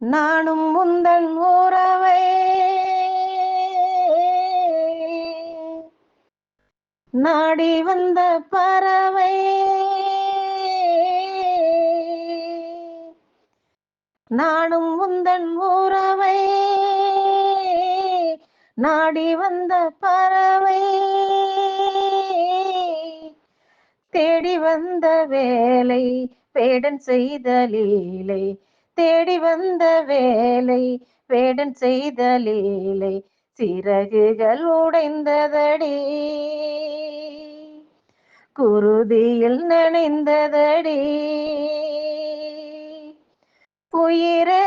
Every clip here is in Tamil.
நானும் முந்தன் உறவை நாடி வந்த பறவை. நானும் முந்தன் உறவை நாடி வந்த பறவை. தேடி வந்த வேலை பேடன் செய்த லீலை தேடி வந்த வேலை வேடன் செய்த லீலை சிறகுகள் உடைந்ததடி. குருதியில் நனைந்ததடி. உயிரை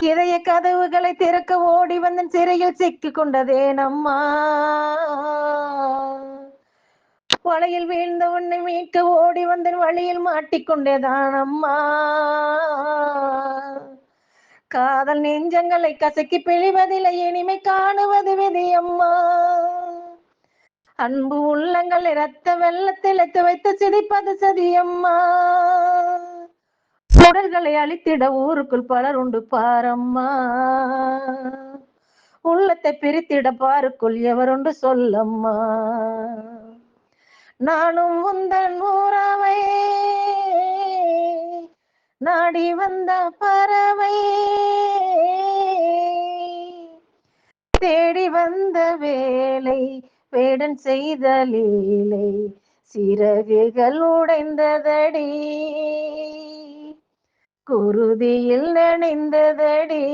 இதய கதவுகளை திறக்க ஓடி வந்து சிறையில் சிக்கி கொண்டதே நம்மா வலையில் வீழ்ந்த உன்னை மீட்க ஓடி வந்தன் வழியில் மாட்டிக்கொண்டேதான் அம்மா காதல் நெஞ்சங்களை கசக்கி பிழிவதில்லை இனிமை காணுவது விதி அம்மா அன்பு உள்ளங்களை ரத்த வெள்ளத்தில் எத்து வைத்து சிதிப்பது சதியம்மா. உடல்களை அழித்திட ஊருக்குள் பலர் உண்டு பாரம்மா. உள்ளத்தை பிரித்திட பாருக்குள் எவருண்டு சொல்லம்மா. நானும் உந்தன் ஊறவை நாடி வந்த பறவை. தேடி வந்த வேலை வேடன் செய்த லீலை சிறகுகள் உடைந்ததடி. குருதியில் நனைந்ததடி.